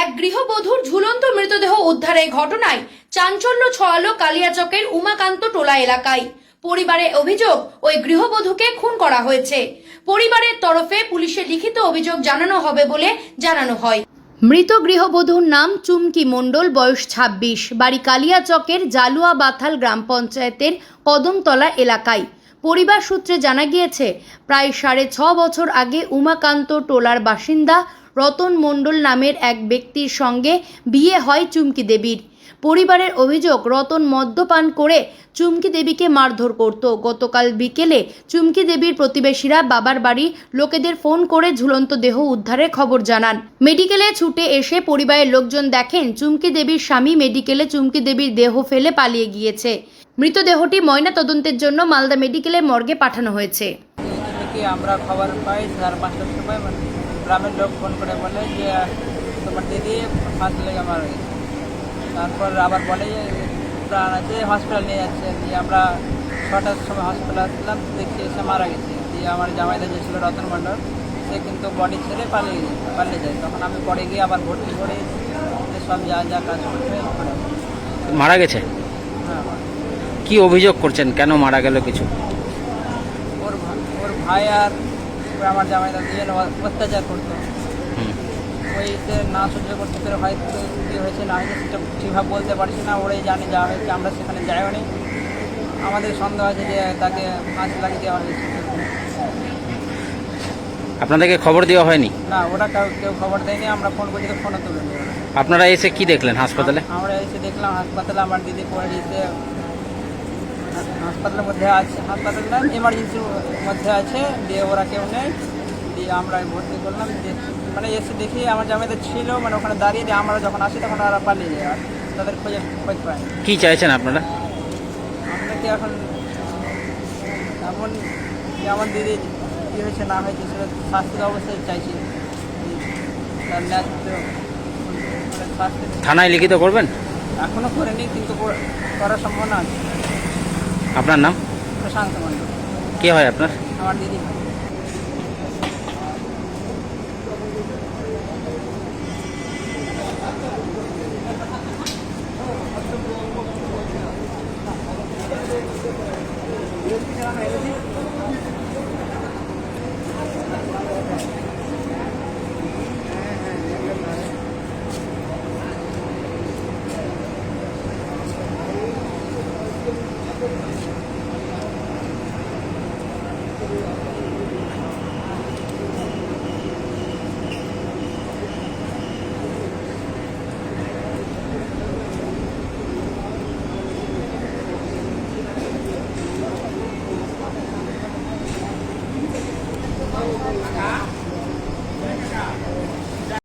এক গৃহবধূর ঝুলন্ত মৃতদেহ উদ্ধারের ঘটনায় চাঞ্চল্য ছড়ালো কালিয়াচকের উমাকান্ত টোলা এলাকায়। পরিবারের অভিযোগ, ওই গৃহবধূকে খুন করা হয়েছে। পরিবারের তরফে পুলিশে লিখিত অভিযোগ জানানো হবে বলে জানানো হয়। মৃত গৃহবধূর নাম চুমকি মণ্ডল, বয়স ২৬ বাড়ি কালিয়াচকের জালুয়া বাথাল গ্রাম পঞ্চায়েতের কদমতলা এলাকায়। পরিবার সূত্রে জানা গিয়েছে, প্রায় সাড়ে ছ বছর আগে উমাকান্ত টোলার বাসিন্দা রতন মণ্ডল নামের এক ব্যক্তির সঙ্গে বিয়ে হয় চুমকি দেবীর। পরিবারের অভিযোগ, রতন মদ্যপান করে চুমকি দেবীকে মারধর করত। গতকাল বিকেলে চুমকি দেবীর প্রতিবেশীরা বাবার বাড়ি লোকেদের ফোন করে ঝুলন্ত দেহ উদ্ধারের খবর জানান। মেডিকেলে ছুটে এসে পরিবারের লোকজন দেখেন, চুমকি দেবীর স্বামী মেডিকেলে চুমকি দেবীর দেহ ফেলে পালিয়ে গিয়েছে। মৃতদেহটি ময়না তদন্তের জন্য মালদা মেডিকেলের মর্গে পাঠানো হয়েছে। আমরা খবর পাই, সাড়ে পাঁচটার সময় মানে গ্রামের লোক ফোন করে বলে যে তোমার দিদি ফাঁস লেগে মারা গেছে। তারপর আবার বলে যে প্রাণ আছে হসপিটাল নিয়ে যাচ্ছে। দিয়ে আমরা ছটার সময় হসপিটাল আসলাম দেখছি এসে মারা গেছে। দিয়ে আমার জামাইদা যে ছিল রতন মণ্ডল সে কিন্তু বডি ছেড়ে পালিয়ে গেছে পালিয়ে যায়। তখন আমি পরে গিয়ে আবার ভর্তি করে সব যা যা কাজ করছে মারা গেছে? হ্যাঁ কি অভিযোগ করছেন? কেন মারা গেল কিছু? ওর ওর ভাই আর ওর আমার জামাইদা দিয়ে অত্যাচার করতো। হুম। ওই সে না সহ্য করতে পেরে হয়তো কী হয়েছে না হয়েছে সেটা ঠিকভাবে বলতে পারছি না ওরাই জানে যা হয়েছে আমরা সেখানে যাইও নি। আমাদের সন্দেহ আছে যে তাকে ফাঁস লাগিয়ে দেওয়া হয়েছে। আপনাদেরকে খবর দেওয়া হয়নি? না ওরা কেউ কেউ খবর দেয়নি আমরা ফোন করছি তো ফোনও ওরা। আপনারা এসে কি দেখলেন হাসপাতালে? আমরা এসে দেখলাম হাসপাতালে আমার দিদি পড়ে গেছে হাসপাতালের মধ্যে আছে হাসপাতাল না এমার্জেন্সির মধ্যে আছে দিয়ে ওরা কেউ নেই দিয়ে আমরা ভর্তি করলাম মানে এসে দেখি আমার জামাইদের ছিল মানে ওখানে দাঁড়িয়ে দিয়ে আমরা যখন আসি তখন ওরা পালিয়ে যায় আর তাদের খোঁজে খোঁজ পায় কী চাইছেন আপনারা? আমরা কি এখন এমন যে আমার দিদি কী হয়েছে না হয়েছে সেটা শাস্তি অবস্থায় চাইছি। তার ন্যায্য মানে থানায় লিখিত করবেন? এখনও করিনি কিন্তু কর- করার সম্ভাবনা আছে। আপনার নাম? প্রশান্ত মণ্ডল। কে হয় আপনার? আমার দিদি। Cá. Cá.